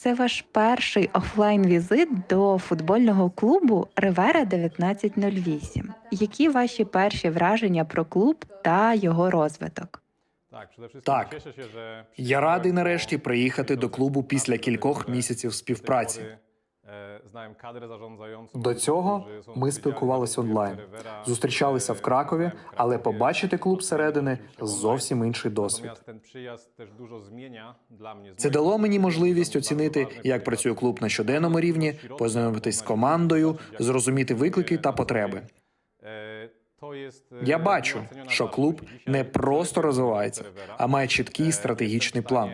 Це ваш перший офлайн-візит до футбольного клубу Ривера 1908. Які ваші перші враження про клуб та його розвиток? Так, я радий нарешті приїхати до клубу після кількох місяців співпраці. До цього ми спілкувалися онлайн, зустрічалися в Кракові, але побачити клуб зсередини зовсім інший досвід. Це дало мені можливість оцінити, як працює клуб на щоденному рівні, познайомитись з командою, зрозуміти виклики та потреби. Я бачу, що клуб не просто розвивається, а має чіткий стратегічний план.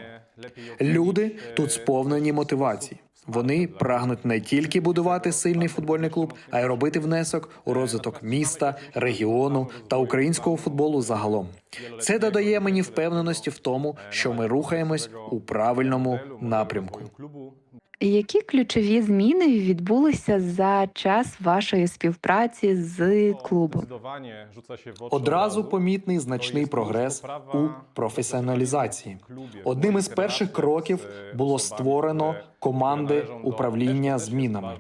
Люди тут сповнені мотивації. Вони прагнуть не тільки будувати сильний футбольний клуб, а й робити внесок у розвиток міста, регіону та українського футболу загалом. Це додає мені впевненості в тому, що ми рухаємось у правильному напрямку. Які ключові зміни відбулися за час вашої співпраці з клубом? Одразу помітний значний прогрес у професіоналізації. Одним із перших кроків було створено команди управління змінами,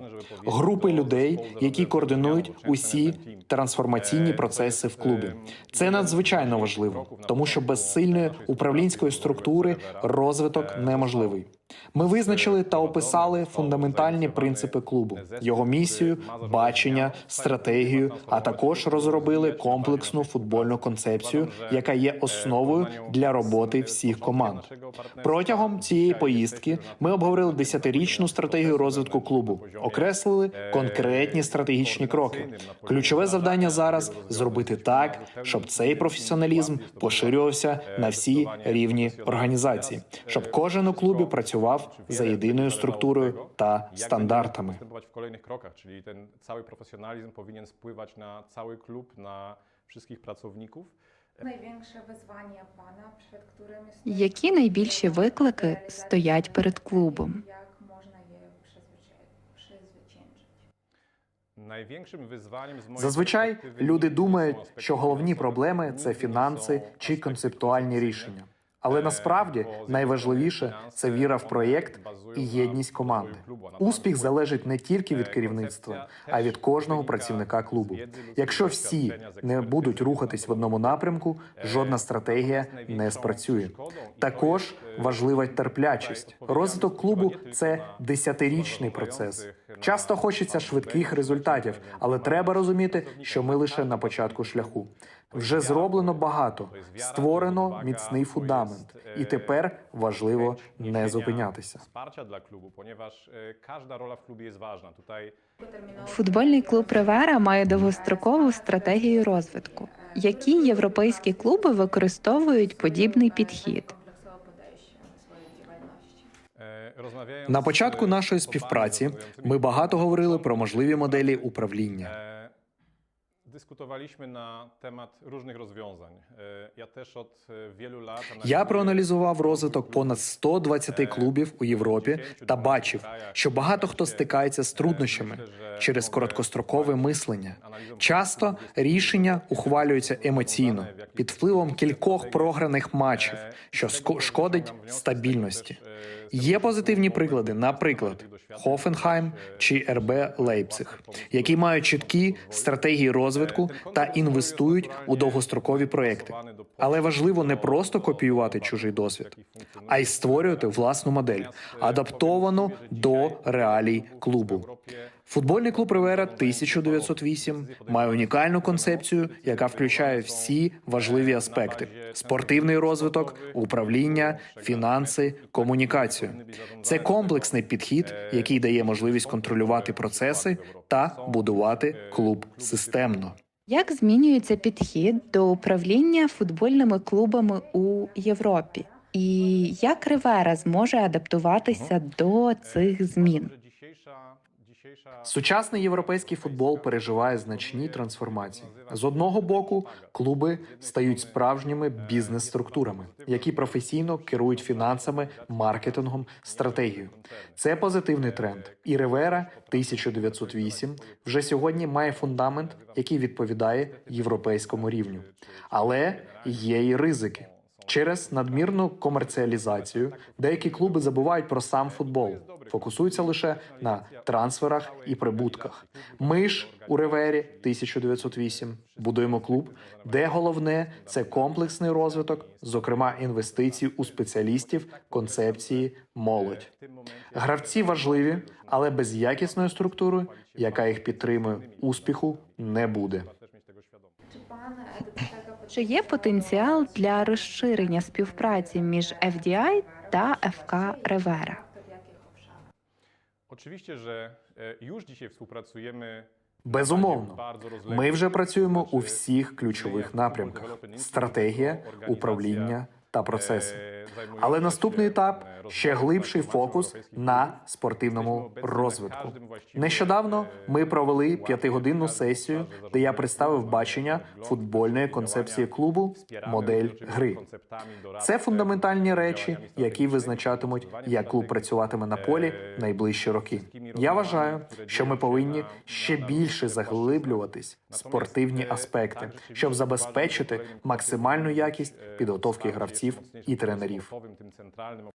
групи людей, які координують усі трансформаційні процеси в клубі. Це надзвичайно важливо, тому що без сильної управлінської структури розвиток неможливий. Ми визначили та описали фундаментальні принципи клубу, його місію, бачення, стратегію, а також розробили комплексну футбольну концепцію, яка є основою для роботи всіх команд. Протягом цієї поїздки ми обговорили десятирічну стратегію розвитку клубу, окреслили конкретні стратегічні кроки. Ключове завдання зараз зробити так, щоб цей професіоналізм поширювався на всі рівні організації, щоб кожен у клубі працював за єдиною структурою та стандартами. czyli ten cały profesjonalizm powinien spływać na cały klub, na wszystkich pracowników. Найбільше визвання пана, перед którym Які найбільші виклики стоять перед клубом? Як можна? Найwiększym wyzwaniem z Зазвичай люди думають, що головні проблеми це фінанси чи концептуальні рішення. Але насправді найважливіше це віра в проєкт і єдність команди. Успіх залежить не тільки від керівництва, а й від кожного працівника клубу. Якщо всі не будуть рухатись в одному напрямку, жодна стратегія не спрацює. Також важлива терплячість. Розвиток клубу це десятирічний процес. Часто хочеться швидких результатів, але треба розуміти, що ми лише на початку шляху. Вже зроблено багато, створено міцний фундамент, і тепер важливо не зупинятися. E. Футбольний клуб Ривера має довгострокову стратегію розвитку. Які європейські клуби використовують подібний підхід? На початку нашої співпраці ми багато говорили про можливі моделі управління. Dyskutowaliśmy na temat różnych rozwiązań. E, Ja też od e, wielu lat Я проаналізував розвиток понад 120 клубів у Європі та бачив, що багато хто стикається з труднощами через короткострокове мислення. Часто рішення ухвалюються емоційно під впливом кількох програних матчів, що шкодить стабільності. Є позитивні приклади, наприклад, Хофенхайм чи РБ Лейпциг, які мають чіткі стратегії розвитку та інвестують у довгострокові проекти. Але важливо не просто копіювати чужий досвід, а й створювати власну модель, адаптовану до реалій клубу. Футбольний клуб Ривера 1908 має унікальну концепцію, яка включає всі важливі аспекти: спортивний розвиток, управління, фінанси, комунікацію. Це комплексний підхід, який дає можливість контролювати процеси та будувати клуб системно. Як змінюється підхід до управління футбольними клубами у Європі? І як Ривера зможе адаптуватися до цих змін? Сучасний європейський футбол переживає значні трансформації. З одного боку, клуби стають справжніми бізнес-структурами, які професійно керують фінансами, маркетингом, стратегією. Це позитивний тренд. І Ривера 1908 вже сьогодні має фундамент, який відповідає європейському рівню. Але є і ризики. Через надмірну комерціалізацію деякі клуби забувають про сам футбол, фокусуються лише на трансферах і прибутках. Ми ж у Ревері 1908 будуємо клуб, де головне це комплексний розвиток, зокрема інвестицій у спеціалістів, концепції, молодь. Гравці важливі, але без якісної структури, яка їх підтримує, успіху не буде. Do tego Чи є потенціал для розширення співпраці між FDI та ФК Ревера? Oczywiście, że już dzisiaj współpracujemy Безумовно, ми вже працюємо у всіх ключових напрямках: стратегія, управління та процеси. Але наступний етап ще глибший фокус на спортивному розвитку. Нещодавно ми провели п'ятигодинну сесію, де я представив бачення футбольної концепції клубу, модель гри. Це фундаментальні речі, які визначатимуть, як клуб працюватиме на полі найближчі роки. Я вважаю, що ми повинні ще більше заглиблюватись в спортивні аспекти, щоб забезпечити максимальну якість підготовки гравців і тренерів. Powiem tym centralnym.